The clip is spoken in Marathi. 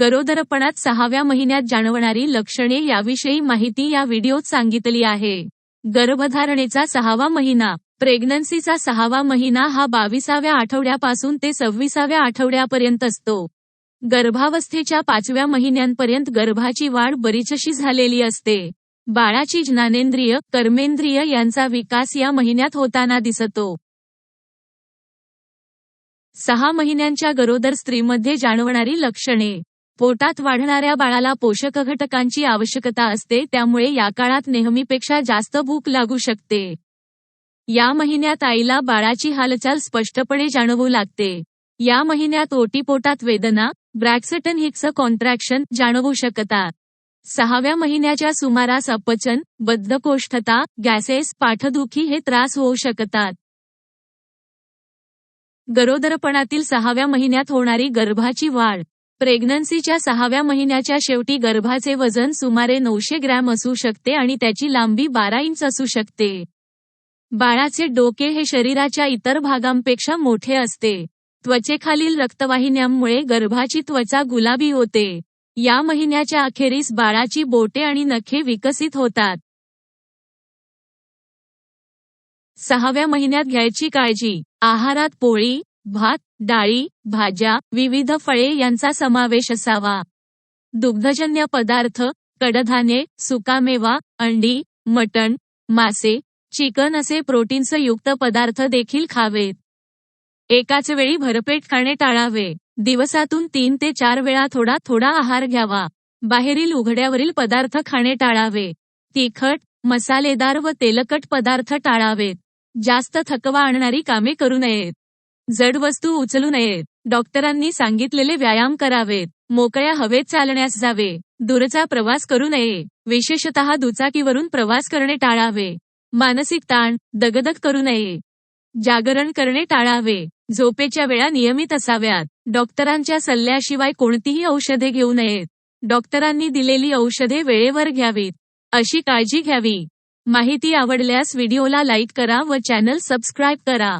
गरोदरपणात सहाव्या महिन्यात जाणवणारी लक्षणे याविषयी माहिती या व्हिडिओत सांगितली आहे. गर्भधारणेचा सहावा महिना प्रेग्नन्सीचा सहावा महिना हा बावीसाव्या आठवड्यापासून ते सव्वीसाव्या आठवड्यापर्यंत असतो. गर्भावस्थेच्या पाचव्या महिन्यांपर्यंत गर्भाची वाढ बरीचशी झालेली असते. बाळाची ज्ञानेंद्रिय कर्मेंद्रिय यांचा विकास या महिन्यात होताना दिसतो. सहा महिन्यांच्या गरोदर स्त्रीमध्ये जाणवणारी लक्षणे. पोटात वाढणाऱ्या बाळाला पोषक घटकांची आवश्यकता असते त्यामुळे या काळात नेहमीपेक्षा जास्त भूक लागू शकते. या महिन्यात आईला बाळाची हालचाल स्पष्टपणे जाणवू लागते. या महिन्यात ओटीपोटात वेदना ब्रॅक्सटन हिक्स कॉन्ट्रॅक्शन जाणवू शकतात सहाव्या महिन्याच्या सुमारास अपचन बद्धकोष्ठता गॅसेस पाठदुखी हे त्रास होऊ शकतात. गरोदरपणातील सहाव्या महिन्यात होणारी गर्भाची वाढ. प्रेग्नन्सीच्या सहाव्या महिन्याच्या शेवटी गर्भाचे वजन सुमारे नऊशे ग्रॅम असू शकते आणि त्याची लांबी बारा इंच असू शकते. बाळाचे डोके हे शरीराच्या इतर भागांपेक्षा मोठे असते. त्वचेखालील रक्तवाहिन्यांमुळे गर्भाची त्वचा गुलाबी होते. या महिन्याच्या अखेरीस बाळाची बोटे आणि नखे विकसित होतात. सहाव्या महिन्यात घ्यायची काळजी. आहारात पोळी भात डाळी भाज्या विविध फळे यांचा समावेश असावा. दुग्धजन्य पदार्थ कडधान्ये सुकामेवा अंडी मटण मासे चिकन असे प्रोटीन्स युक्त पदार्थ देखील खावेत. एकाच वेळी भरपेट खाणे टाळावे. दिवसातून तीन ते चार वेळा थोडा थोडा आहार घ्यावा. बाहेरील उघड्यावरील पदार्थ खाणे टाळावे. तिखट मसालेदार व तेलकट पदार्थ टाळावेत. जास्त थकवा आणणारी कामे करू नयेत. जड वस्तू उचलू नयेत डॉक्टरांनी सांगितलेले व्यायाम करावेत मोकळ्या हवेत चालण्यास जावे. दूरचा प्रवास करू नये. विशेषतः दुचाकीवरून प्रवास करणे टाळावे. मानसिक ताण दगदग करू नये. जागरण करणे टाळावे. झोपेच्या वेळा नियमित असाव्यात. डॉक्टरांच्या सल्ल्याशिवाय कोणतीही औषधे घेऊ नयेत. डॉक्टरांनी दिलेली औषधे वेळेवर घ्यावीत. अशी काळजी घ्यावी. माहिती आवडल्यास व्हिडिओला लाईक करा व चॅनल सबस्क्राईब करा.